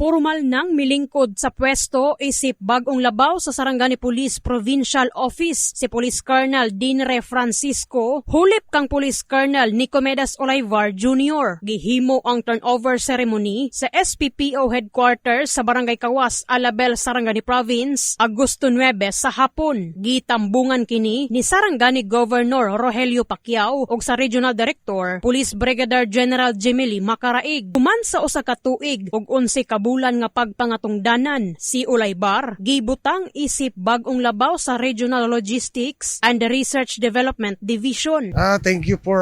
Formal nang milingkod sa pwesto isip bagong labaw sa Sarangani Police Provincial Office si Police Colonel Dinre Francisco hulip kang Police Colonel Nicomedes Olivar Jr. Gihimo ang turnover ceremony sa SPPO headquarters sa Barangay Kawas, Alabel, Sarangani Province Agosto 9 sa hapon. Gitambungan kini ni Sarangani Governor Rogelio Pacquiao ug sa Regional Director Police Brigadier General Jemily Macaraig. Human sa usa ka tuig ug 11 ka bulan nga pagpangatungdanan si Ulaybar gibutang isip bagong labaw sa Regional Logistics and Research Development Division. Ah, thank you for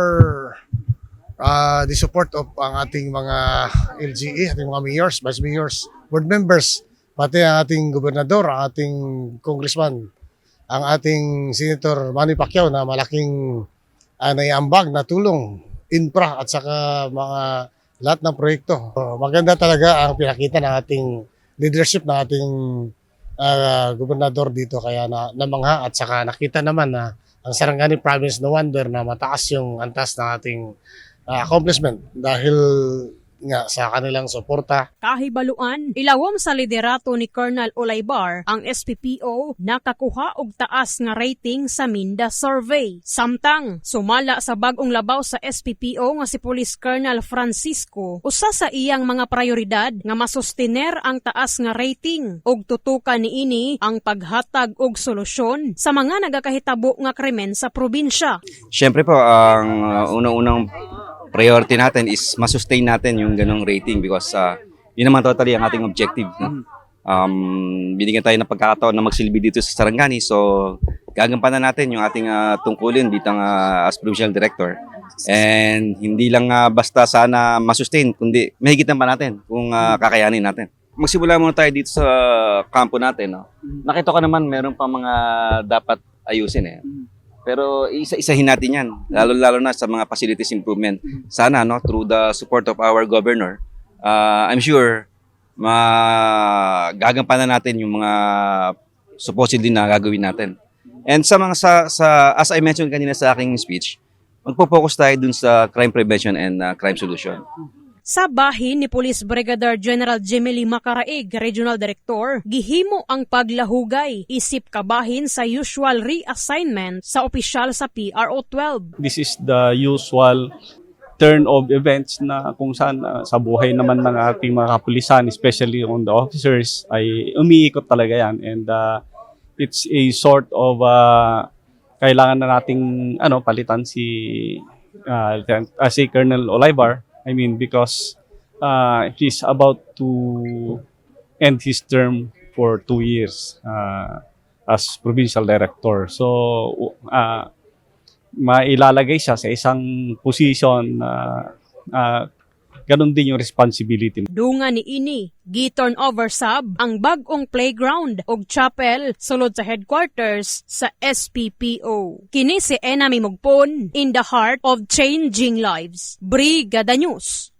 ah, the support of ang ating mga LGA, ating mga mayors, vice mayors, board members, pati ang ating gobernador, ang ating congressman, ang ating senator Manny Pacquiao na malaking uh, naiambag na tulong, infra at saka mga lahat ng proyekto. So, maganda talaga ang pinakita ng ating leadership ng ating ah, gobernador dito kaya na namangha at saka nakita naman na ang Sarangani province no wonder na mataas yung antas ng ating ah, accomplishment dahil nga sa kanilang suporta Kahibaluan, ilawom sa liderato ni Colonel Olaybar, ang SPPO nakakuha og taas nga rating sa Minda Survey. Samtang, sumala sa bagong labaw sa SPPO nga si Police Colonel Francisco, usa sa iyang mga prioridad nga masustener ang taas nga rating ug tutukan niini ang paghatag og solusyon sa mga nagakahitabo nga krimen sa probinsya. Siyempre po, ang uh, unang-unang priority natin is masustain natin yung ganong rating because uh, yun naman totally ang ating objective. No? Um, binigyan tayo ng pagkakataon na magsilbi dito sa Sarangani so gagampanan natin yung ating uh, tungkulin bitang uh, as provincial director. And hindi lang uh, basta sana masustain, kundi mahigit pa natin kung uh, kakayanin natin. Magsimula muna tayo dito sa kampo natin. No? Nakita ko naman meron pa mga dapat ayusin eh. Pero isa-isahin natin yan, lalo-lalo na sa mga facilities improvement. Sana, no, through the support of our governor, uh, I'm sure magagampanan natin yung mga supposedly na gagawin natin. And sa mga sa, sa as I mentioned kanina sa aking speech, magpo-focus tayo dun sa crime prevention and uh, crime solution. Sa bahin ni Police Brigadier General Jemily Macaraig, Regional Director, gihimo ang paglahugay isip kabahin sa usual reassignment sa opisyal sa PRO 12. this is the usual turn of events na kung saan uh, sa buhay naman ng ating mga kapulisan, especially on the officers, ay umiikot talaga yan. And uh, it's a sort of uh, kailangan na nating ano palitan si uh, uh, si Colonel Olivar. I mean because uh, he's about to end his term for two years uh, as provincial director. So uh, mailalagay siya sa isang position na uh, ganun din yung responsibility. Dunga ni ini, giturn over sab ang bagong playground og chapel sulod sa headquarters sa SPPO. Kini si Enami Mugpon in the heart of changing lives. Brigada News.